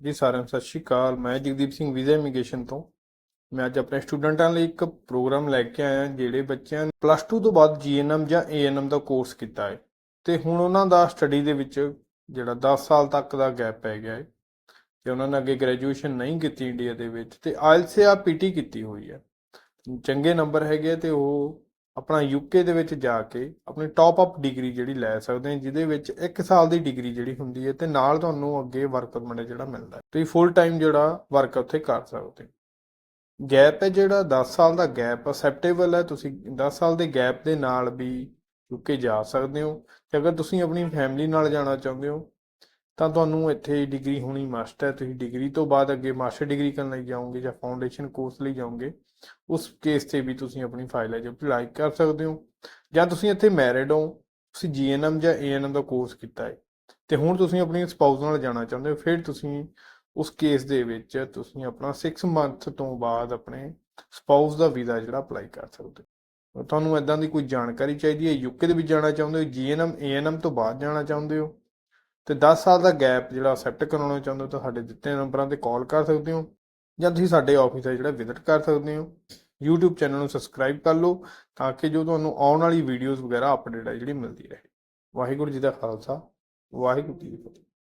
ਜੀ ਸਾਰਿਆਂ ਨੂੰ ਸਤਿ ਸ਼੍ਰੀ ਅਕਾਲ। ਮੈਂ ਜਗਦੀਪ ਸਿੰਘ ਵੀਜ਼ਾ ਇਮੀਗ੍ਰੇਸ਼ਨ ਤੋਂ। ਮੈਂ ਅੱਜ ਆਪਣੇ ਸਟੂਡੈਂਟਾਂ ਲਈ ਇੱਕ ਪ੍ਰੋਗਰਾਮ ਲੈ ਕੇ ਆਇਆ, ਜਿਹੜੇ ਬੱਚਿਆਂ ਨੇ ਪਲੱਸ 2 ਤੋਂ ਬਾਅਦ ਜੀਐਨਐਮ ਜਾਂ ਏਐਨਐਮ ਦਾ ਕੋਰਸ ਕੀਤਾ ਹੈ। ਤੇ ਹੁਣ ਉਹਨਾਂ ਦਾ ਸਟੱਡੀ ਦੇ ਵਿੱਚ ਜਿਹੜਾ 10 ਸਾਲ ਤੱਕ ਦਾ ਗੈਪ ਪੈ ਗਿਆ ਹੈ ਤੇ ਉਹਨਾਂ ਨੇ ਅੱਗੇ ਗ੍ਰੈਜੂਏਸ਼ਨ ਨਹੀਂ ਕੀਤੀ ਇੰਡੀਆ ਦੇ ਵਿੱਚ ਤੇ ਆਇਲਸ ਜਾਂ ਪੀਟੀ ਕੀਤੀ ਹੋਈ ਹੈ। ਚੰਗੇ ਨੰਬਰ ਹੈਗੇ ਆ ਤੇ ਉਹ ਆਪਣਾ ਯੂਕੇ ਦੇ ਵਿੱਚ ਜਾ ਕੇ ਆਪਣੀ ਟਾਪ ਅਪ ਡਿਗਰੀ ਜਿਹੜੀ ਲੈ ਸਕਦੇ ਆ ਜਿਹਦੇ ਵਿੱਚ 1 ਸਾਲ ਦੀ ਡਿਗਰੀ ਜਿਹੜੀ ਹੁੰਦੀ ਹੈ ਤੇ ਨਾਲ ਤੁਹਾਨੂੰ ਅੱਗੇ ਵਰਕ ਪਰਮਿਟ ਜਿਹੜਾ ਮਿਲਦਾ ਤੁਸੀਂ ਫੁੱਲ ਟਾਈਮ ਜਿਹੜਾ ਵਰਕ ਉੱਥੇ ਕਰ ਸਕਦੇ ਹੋ। ਗੈਪ ਹੈ ਜਿਹੜਾ 10 ਸਾਲ ਦਾ ਗੈਪ ਅਸੈਪਟੇਬਲ ਹੈ, ਤੁਸੀਂ 10 ਸਾਲ ਦੇ ਗੈਪ ਦੇ ਨਾਲ ਵੀ ਯੂਕੇ ਜਾ ਸਕਦੇ ਹੋ। ਤੇ ਅਗਰ ਤੁਸੀਂ ਆਪਣੀ ਫੈਮਿਲੀ ਨਾਲ ਜਾਣਾ ਚਾਹੁੰਦੇ ਹੋ ਤਾਂ ਤੁਹਾਨੂੰ ਇੱਥੇ ਡਿਗਰੀ ਹੋਣੀ ਮਸਟ ਹੈ, ਤੁਸੀਂ ਡਿਗਰੀ ਤੋਂ ਬਾਅਦ ਅੱਗੇ ਮਾਸਟਰ ਡਿਗਰੀ ਕਰਨ ਲਈ ਜਾਓਗੇ ਜਾਂ ਫਾਊਂਡੇਸ਼ਨ ਕੋਰਸ ਲਈ ਜਾਓਗੇ, ਉਸ ਕੇਸ ਤੇ ਵੀ ਤੁਸੀਂ ਆਪਣੀ ਫਾਈਲ ਹੈ ਜੋ ਅਪਲਾਈ ਕਰ ਸਕਦੇ ਹੋ। ਜਾਂ ਤੁਸੀਂ ਇੱਥੇ ਮੈਰਿਡ ਹੋ, ਤੁਸੀਂ ਜੀਐਨਐਮ ਜਾਂ ਏਐਨਐਮ ਦਾ ਕੋਰਸ ਕੀਤਾ ਹੈ, ਤੇ ਹੁਣ ਤੁਸੀਂ ਆਪਣੀ ਸਪਾਊਸ ਨਾਲ ਜਾਣਾ ਚਾਹੁੰਦੇ ਹੋ, ਫਿਰ ਤੁਸੀਂ ਉਸ ਕੇਸ ਦੇ ਵਿੱਚ ਤੁਸੀਂ ਆਪਣਾ 6 ਮੰਥ ਤੋਂ ਬਾਅਦ ਆਪਣੇ ਸਪਾਊਸ ਦਾ ਵੀਜ਼ਾ ਜਿਹੜਾ ਅਪਲਾਈ ਕਰ ਸਕਦੇ ਹੋ। ਤੁਹਾਨੂੰ ਇਦਾਂ ਦੀ ਕੋਈ ਜਾਣਕਾਰੀ ਚਾਹੀਦੀ ਹੈ ਯੂਕੇ ਦੇ ਵਿੱਚ ਜਾਣਾ ਚਾਹੁੰਦੇ ਹੋ ਜੀਐਨਐਮ ਏਐਨਐਮ ਤੋਂ ਬਾਅਦ ਜਾਣਾ ਚਾਹੁੰਦੇ ਹੋ? ਤੇ 10 ਸਾਲ ਦਾ ਗੈਪ ਜਿਹੜਾ ਅਸੈਪਟ ਕਰਾਉਣਾ ਚਾਹੁੰਦੇ ਹੋ ਤਾਂ ਸਾਡੇ ਦਿੱਤੇ ਨੰਬਰਾਂ ਤੇ ਕਾਲ ਕਰ ਸਕਦੇ ਹੋ ਜਾਂ ਤੁਸੀਂ ਸਾਡੇ ਆਫਿਸ ਹੈ ਜਿਹੜਾ ਵਿਜ਼ਿਟ ਕਰ ਸਕਦੇ ਹੋ। YouTube ਚੈਨਲ ਨੂੰ ਸਬਸਕ੍ਰਾਈਬ ਕਰ ਲਓ ਤਾਂ ਕਿ ਜੋ ਤੁਹਾਨੂੰ ਆਉਣ ਵਾਲੀ ਵੀਡੀਓਜ਼ ਵਗੈਰਾ ਅਪਡੇਟ ਹੈ ਜਿਹੜੀ ਮਿਲਦੀ ਰਹੇ। ਵਾਹਿਗੁਰੂ ਜੀ ਦਾ ਖਾਲਸਾ, ਵਾਹਿਗੁਰੂ ਜੀ ਕੀ ਫਤਿਹ।